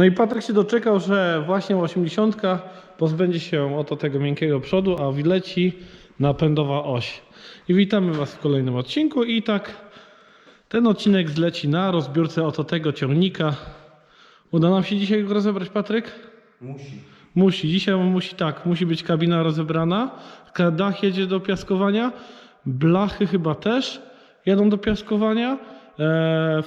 No i Patryk się doczekał, że właśnie 80 pozbędzie się oto tego miękkiego przodu, a wyleci napędowa oś. I witamy Was w kolejnym odcinku i tak ten odcinek zleci na rozbiórce oto tego ciągnika. Uda nam się dzisiaj go rozebrać, Patryk? Musi. Musi, dzisiaj musi tak, musi być kabina rozebrana, dach jedzie do piaskowania, blachy chyba też jadą do piaskowania,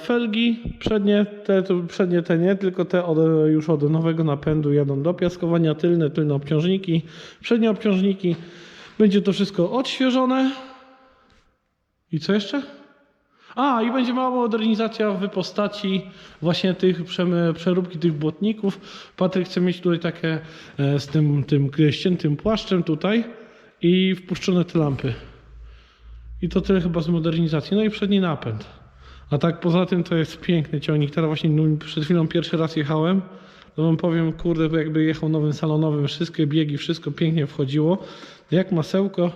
felgi przednie, te, przednie te nie, tylko te od, już od nowego napędu jadą do piaskowania, tylne, tylne obciążniki, przednie obciążniki, będzie to wszystko odświeżone i co jeszcze? A, i będzie mała modernizacja w postaci właśnie tych przeróbki tych błotników. Patryk chce mieć tutaj takie e, z tym, tym ściętym płaszczem tutaj i wpuszczone te lampy. I to tyle chyba z modernizacji. No i przedni napęd. A tak poza tym to jest piękny ciągnik. Teraz właśnie no, przed chwilą pierwszy raz jechałem. To wam powiem, kurde, jakby jechał nowym salonowym, wszystkie biegi, wszystko pięknie wchodziło. Jak masełko,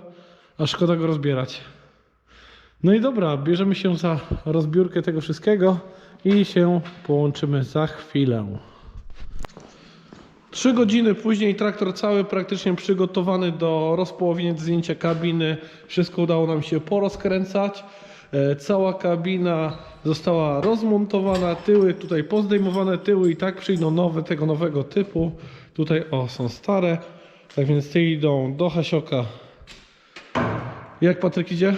a szkoda go rozbierać. No i dobra, bierzemy się za rozbiórkę tego wszystkiego i się połączymy za chwilę. Trzy godziny później traktor cały praktycznie przygotowany do rozpołowienia zdjęcia kabiny. Wszystko udało nam się porozkręcać. E, Cała kabina została rozmontowana, tyły tutaj pozdejmowane, tyły i tak przyjdą nowe, tego nowego typu. Tutaj o, są stare. Tak więc te idą do Hasioka. Jak Patryk idzie?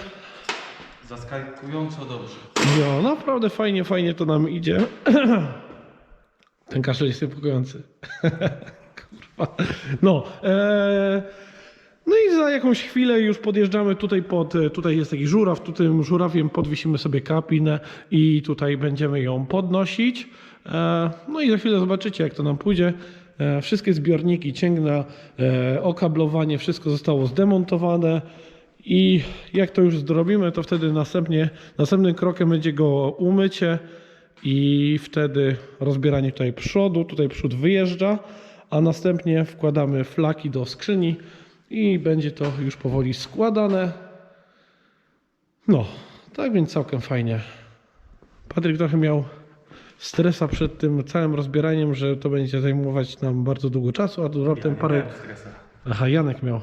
Zaskakująco dobrze. Jo, naprawdę fajnie, fajnie to nam idzie. Ten kaszel jest niepokojący. Kurwa. No, e, no i za jakąś chwilę już podjeżdżamy tutaj pod, tutaj jest taki żuraw, tu tym żurawiem podwiesimy sobie kapinę i tutaj będziemy ją podnosić. E, no i za chwilę zobaczycie jak to nam pójdzie. E, wszystkie zbiorniki, cięgna, e, okablowanie, wszystko zostało zdemontowane. I jak to już zrobimy, to wtedy następnie, następnym krokiem będzie go umycie i wtedy rozbieranie tutaj przodu, tutaj przód wyjeżdża, a następnie wkładamy flaki do skrzyni i będzie to już powoli składane. No, tak więc całkiem fajnie. Patryk trochę miał stresa przed tym całym rozbieraniem, że to będzie zajmować nam bardzo długo czasu, a tu raptem parę... Aha, Janek miał.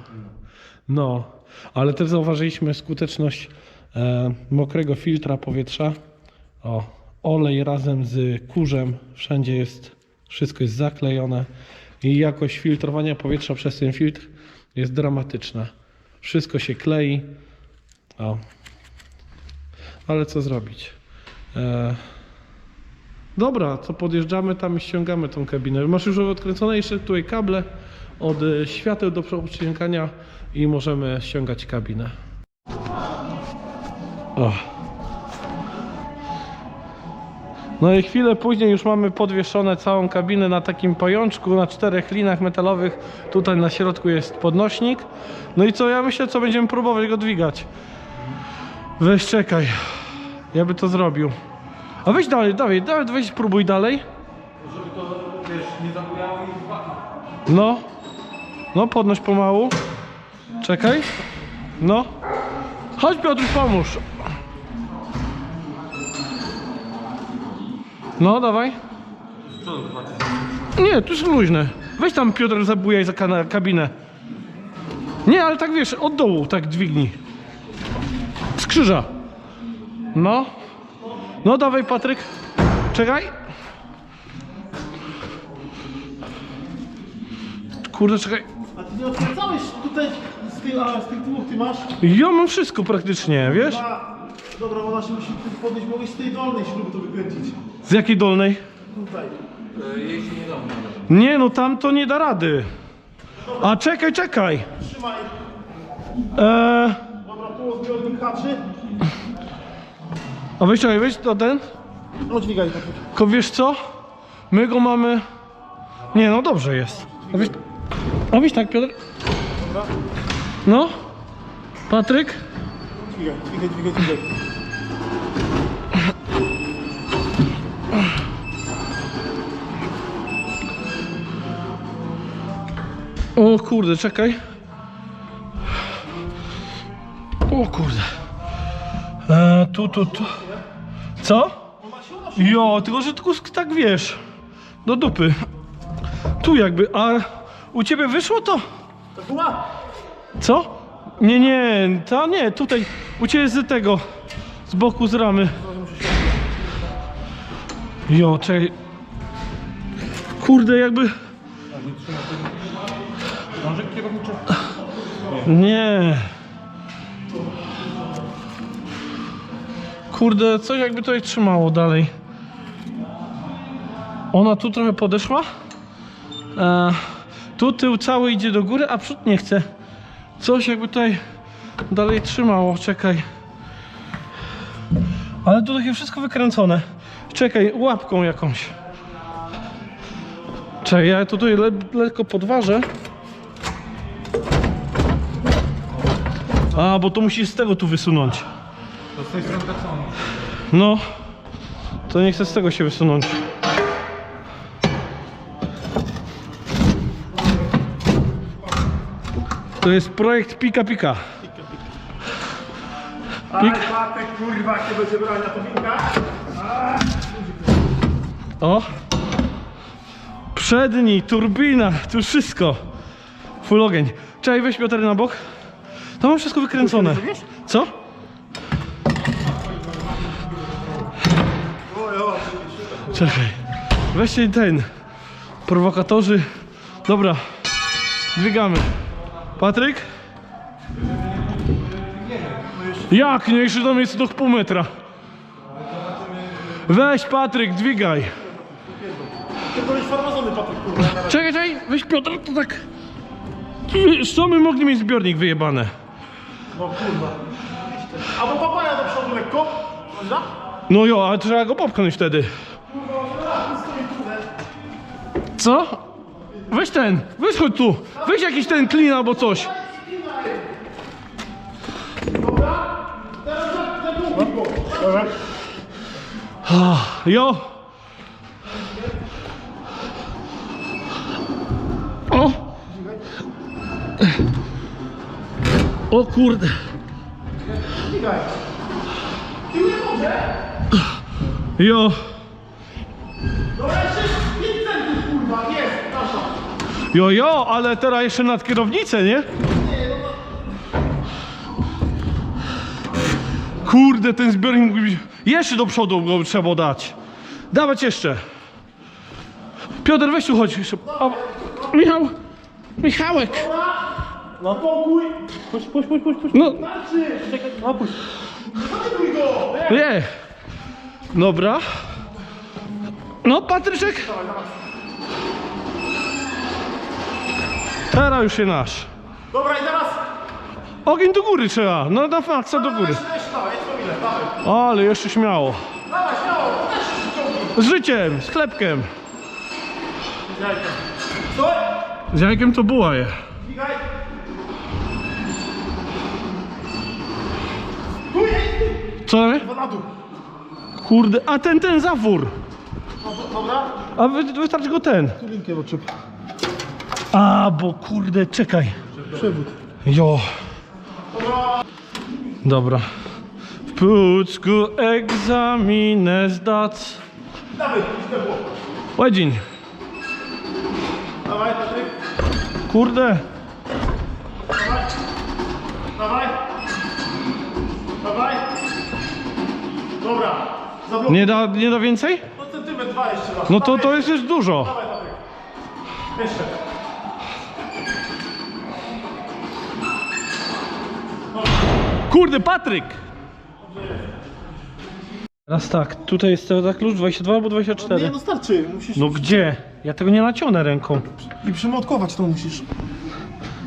No, ale też zauważyliśmy skuteczność e, mokrego filtra powietrza. O, olej razem z kurzem, wszędzie jest, wszystko jest zaklejone i jakość filtrowania powietrza przez ten filtr jest dramatyczna. Wszystko się klei. O. Ale co zrobić? E, Dobra, to podjeżdżamy tam i ściągamy tą kabinę. Masz już odkręcone jeszcze tutaj kable od e, świateł do przyciągania i możemy ściągać kabinę. O. No i chwilę później już mamy podwieszone całą kabinę na takim pajączku, na czterech linach metalowych. Tutaj na środku jest podnośnik. No i co, ja myślę, co będziemy próbować go dźwigać. Weź czekaj. Ja by to zrobił. A weź dalej, dawaj, dawaj, weź spróbuj dalej. Żeby to, wiesz, nie zabujało dwa. No. No, podnoś pomału. Czekaj. No. Chodź Piotr, pomóż. No, dawaj. Nie, tu jest luźne. Weź tam Piotr zabujaj za kabinę. Nie, ale tak wiesz, od dołu tak dźwignij. Z krzyża. No. No dawaj Patryk. Czekaj. Kurde, czekaj. A ty nie odkręcałeś tutaj z tych, a, z tych dwóch ty masz? Ja mam wszystko praktycznie, wiesz? A, dobra, ona się musi podnieść, mogłeś z tej dolnej śruby to wykręcić. Z jakiej dolnej? Tutaj. Jeśli nie dam Nie, no tam to nie da rady. A czekaj, czekaj. Trzymaj. Eee, Dobra, tu zbiornik haczy. a weź czekaj, weź to ten. No dźwigaj to. Tylko wiesz co? My go mamy... Nie, no dobrze jest. A weź, a weź tak, Piotr. Dobra. No. Patryk. Dźwigaj, dźwigaj, dźwigaj, dźwigaj. O kurde, czekaj. O kurde. E, tu, tu, tu. Co? Jo, tylko że tylko tak wiesz. do dupy. Tu jakby, a u ciebie wyszło to? Co? Nie, nie, to nie, tutaj u ciebie z tego, z boku z ramy. Jo, czekaj. Kurde, jakby... Krążek kierowniczy? Nie. Kurde, coś jakby tutaj trzymało dalej. Ona tu trochę podeszła. E, tu tył cały idzie do góry, a przód nie chce. Coś jakby tutaj dalej trzymało. Czekaj. Ale tu takie wszystko wykręcone. Czekaj, łapką jakąś. Czekaj, ja tutaj le lekko podważę. A, bo to musisz z tego tu wysunąć. To z tej strony tak samo. No, to nie chcę z tego się wysunąć. To jest projekt Pika Pika. Ale patek, kurwa, jak nie będzie brania to winka. O! Przedni, turbina, tu wszystko. Full ogień. Czekaj, weź Piotr na bok. To mam wszystko wykręcone. Co? Czekaj. Weźcie ten. Prowokatorzy. Dobra. Dźwigamy. Patryk? Jak? Nie, jeszcze tam jest do pół metra. Weź Patryk, dźwigaj. Czekaj, czekaj, weź Piotr, to tak. Co my mogli mieć zbiornik wyjebane? No kurwa. Albo papaja do przodu lekko. Można? No jo, ale trzeba go popchnąć wtedy. Co? Weź ten, weź chodź tu. Weź jakiś ten klin albo coś. Teraz za, za długi go. Dobra. Jo. O kurde. Jo. Dobra, jeszcze 5 centów, kurwa. Jest, nasza. Jo, jo, ale teraz jeszcze nad kierownicę, nie? Kurde, ten zbiornik mógł być... Jeszcze do przodu go trzeba dać. Dawać jeszcze. Piotr, weź tu chodź. Michał. Michałek. Na pokój. Puść, puść, puść, puść. puść. No. Czekaj, no puść. Zatykuj go. nie. Dobra. No, Patryczek. Teraz już się nasz. Dobra, i teraz. Ogień do góry trzeba. No, na maksa do góry. Dawaj, dawaj. Ale jeszcze śmiało. Dawaj. Z życiem, z chlebkiem. Jajka. Stój. Z jajkiem to była je. Dźwigaj. Tu jest, Co? Kurde, a ten, ten zawór. Dobra. A wy, wystarczy go ten. Linkę. A, bo kurde, czekaj. Przewód. Jo. Dobra. W Pucku egzaminę zdać. Dawaj. Łedzin. Dawaj, Patryk. Kurde. Dawaj. Dawaj. Dawaj. Dobra. Zablokuj. Nie da, nie da więcej? No centymetr dwa jeszcze raz. No to, Dawaj. to jest już dużo. Dawaj, Patryk. Jeszcze. Kurde, Patryk! Teraz tak, tutaj jest to tak klucz 22 albo Nie, 24. no starczy. Musisz... No gdzie? Ja tego nie naciągnę ręką. I przymotkować to musisz.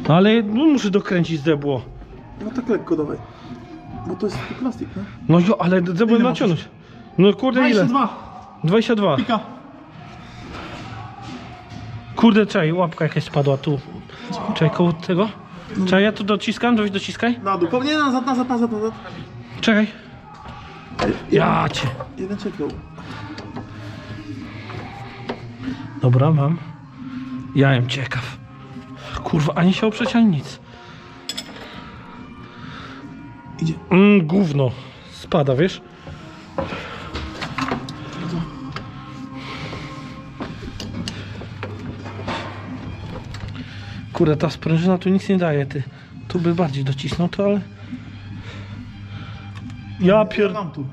No ale no, muszę dokręcić zdebło. No tak lekko dawaj. Bo to jest plastik, nie? No jo, ale zdebło Ile naciągnąć. No kurde ile? 22. 22. Pika. Kurde, czekaj, łapka jakaś spadła tu. Czekaj, koło tego? Czekaj, ja tu dociskam, weź dociskaj. Na dół. Pewnie nazad, nazad, nazad, nazad. Czekaj. Ja cię. Jeden czekał. Dobra, mam. Ja jem ciekaw. Kurwa, ani się oprzeć, ani nic idzie. Mm, gówno. Spada, wiesz? Kurde, ta sprężyna tu nic nie daje, ty. Tu by bardziej docisnął to, ale... Ja pier... Tu.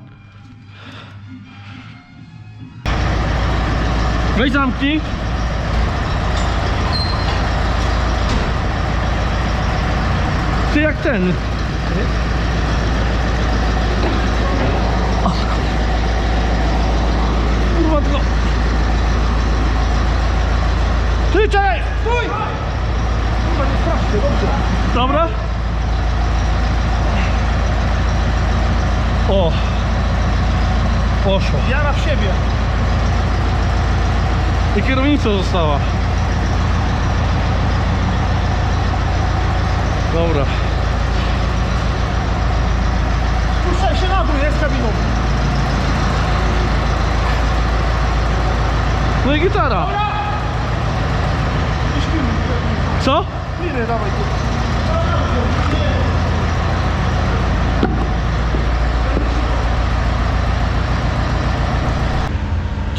Weź zamknij. Ty jak ten. Ty czekaj! Stój! Strasznie. Dobra. O. Poszło. Wiara w siebie. I kierownica została. Dobra. Puszczaj się na dół, jest kabiną. No i gitara. Co? Liny, dawaj tu.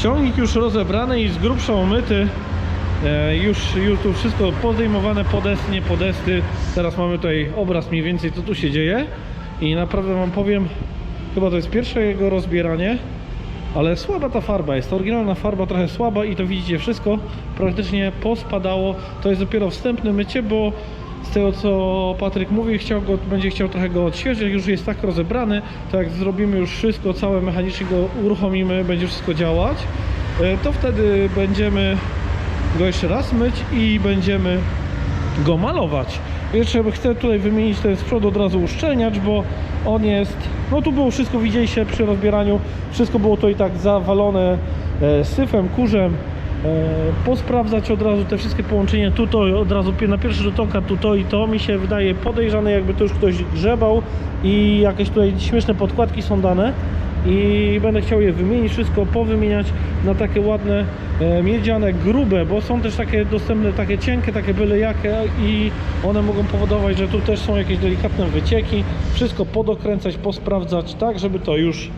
Ciągnik już rozebrany i z grubsza umyty. E, już, już tu wszystko podejmowane, podesty, nie podesty. Teraz mamy tutaj obraz mniej więcej co tu się dzieje. I naprawdę wam powiem, chyba to jest pierwsze jego rozbieranie. Ale słaba ta farba jest, oryginalna farba trochę słaba i to widzicie wszystko praktycznie pospadało. To jest dopiero wstępne mycie, bo z tego co Patryk mówi, chciał go, będzie chciał trochę go odświeżyć, już jest tak rozebrany, to jak zrobimy już wszystko, całe mechanicznie go uruchomimy, będzie wszystko działać, e, to wtedy będziemy go jeszcze raz myć i będziemy go malować. Jeszcze chcę tutaj wymienić ten z przodu od razu uszczelniacz, bo on jest, no tu było wszystko, widzieliście przy rozbieraniu, wszystko było to i tak zawalone e, syfem, kurzem, e, posprawdzać od razu te wszystkie połączenia, tu to od razu na pierwszy rzut oka, tu to i to, mi się wydaje podejrzane, jakby to już ktoś grzebał. I jakieś tutaj śmieszne podkładki są dane i będę chciał je wymienić, wszystko powymieniać na takie ładne, e, miedziane, grube, bo są też takie dostępne, takie cienkie, takie byle jakie i one mogą powodować, że tu też są jakieś delikatne wycieki, wszystko podokręcać, posprawdzać tak, żeby to już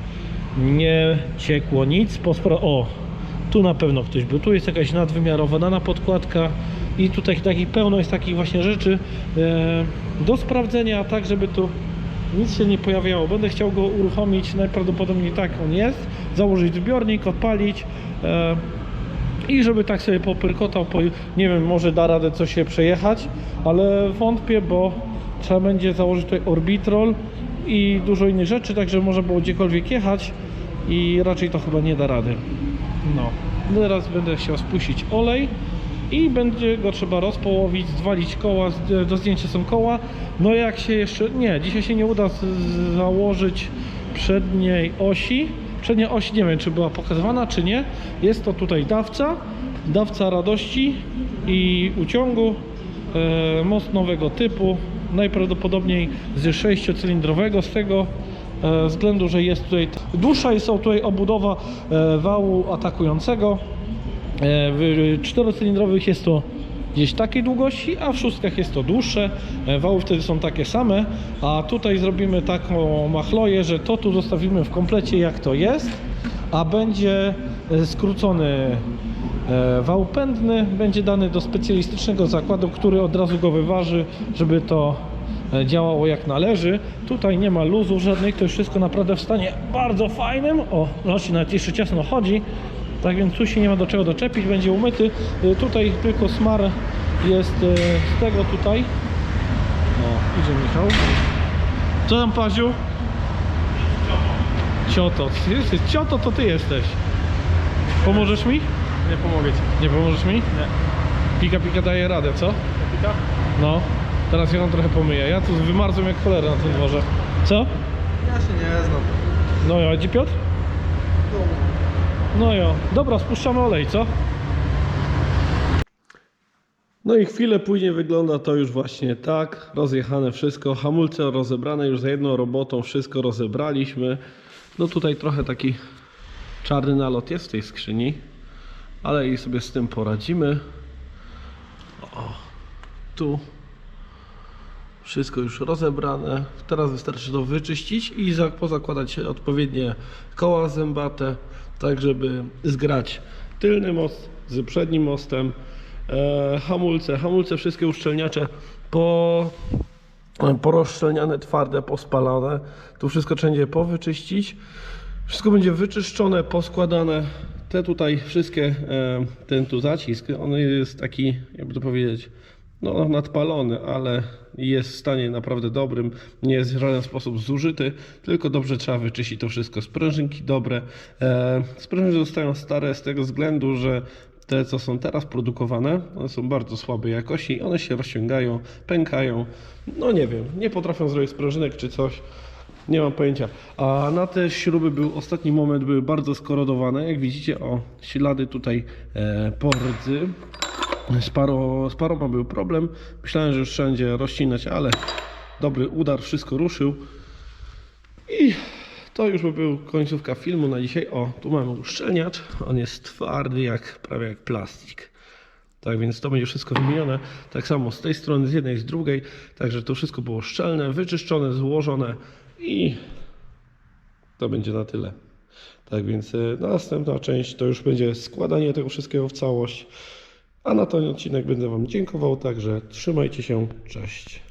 nie ciekło nic, pospra- o, tu na pewno ktoś był, tu jest jakaś nadwymiarowa dana podkładka i tutaj takich pełno jest takich właśnie rzeczy e, do sprawdzenia, tak żeby tu nic się nie pojawiało. Będę chciał go uruchomić najprawdopodobniej tak on jest, założyć zbiornik, odpalić e, i żeby tak sobie popyrkotał, po, nie wiem, może da radę coś się przejechać, ale wątpię, bo trzeba będzie założyć tutaj orbitrol i dużo innych rzeczy, tak żeby można było gdziekolwiek jechać i raczej to chyba nie da rady. No, teraz będę chciał spuścić olej i będzie go trzeba rozpołowić, zwalić koła, do zdjęcia są koła. No jak się jeszcze, nie, dzisiaj się nie uda założyć przedniej osi. Przednia oś nie wiem czy była pokazywana czy nie. Jest to tutaj dawca, dawca radości i uciągu. E, most nowego typu, najprawdopodobniej z sześciocylindrowego, z tego e, względu, że jest tutaj dłuższa jest tutaj obudowa e, wału atakującego. E, W czterocylindrowych jest to gdzieś takiej długości, a w szóstkach jest to dłuższe. E, Wały wtedy są takie same, a tutaj zrobimy taką machloję, że to tu zostawimy w komplecie jak to jest, a będzie e, skrócony wał pędny, będzie dany do specjalistycznego zakładu, który od razu go wyważy, żeby to działało jak należy. Tutaj nie ma luzu żadnych, to jest wszystko naprawdę w stanie bardzo fajnym. O, zobaczcie, nawet jeszcze ciasno chodzi. Tak więc tu się nie ma do czego doczepić, będzie umyty. Y, Tutaj tylko smar jest y, z tego tutaj. O, idzie Michał. Co tam Paziu? Cioto. Cioto to ty jesteś. Pomożesz mi? Nie pomogę ci. Nie pomożesz mi? Nie. Pika pika daje radę, co? Pika? No. Teraz ją trochę pomyję. Ja tu wymarzłem jak cholera na tym dworze. Co? Ja się nie znam. No ja, gdzie Piotr? No jo. Dobra, spuszczamy olej, co? No i chwilę później wygląda to już właśnie tak. Rozjechane wszystko, hamulce rozebrane już za jedną robotą, wszystko rozebraliśmy. No tutaj trochę taki czarny nalot jest w tej skrzyni, ale i sobie z tym poradzimy. O, tu wszystko już rozebrane. Teraz wystarczy to wyczyścić i za- pozakładać odpowiednie koła zębate, tak żeby zgrać tylny most z przednim mostem E, hamulce, hamulce wszystkie uszczelniacze po porozszczelniane, twarde, pospalane. Tu wszystko trzeba będzie powyczyścić. Wszystko będzie wyczyszczone, poskładane. Te tutaj wszystkie, e, ten tu zacisk, on jest taki, jakby to powiedzieć, no nadpalony, ale jest w stanie naprawdę dobrym. Nie jest w żaden sposób zużyty, tylko dobrze trzeba wyczyścić to wszystko. Sprężynki dobre. E, sprężyny zostają stare z tego względu, że te, co są teraz produkowane, one są bardzo słabej jakości, one się rozciągają, pękają. No nie wiem, nie potrafią zrobić sprężynek czy coś. Nie mam pojęcia. A na te śruby był ostatni moment, były bardzo skorodowane. Jak widzicie, o ślady tutaj e, po rdzy. Z, paro, z był problem. Myślałem, że już wszędzie rozcinać, ale dobry udar, wszystko ruszył. I to już by był końcówka filmu na dzisiaj. O, tu mamy uszczelniacz. On jest twardy jak prawie jak plastik. Tak więc to będzie wszystko wymienione. Tak samo z tej strony, z jednej, z drugiej. Także to wszystko było szczelne, wyczyszczone, złożone i to będzie na tyle. Tak więc y, następna część to już będzie składanie tego wszystkiego w całość. A na ten odcinek będę Wam dziękował, także trzymajcie się, cześć.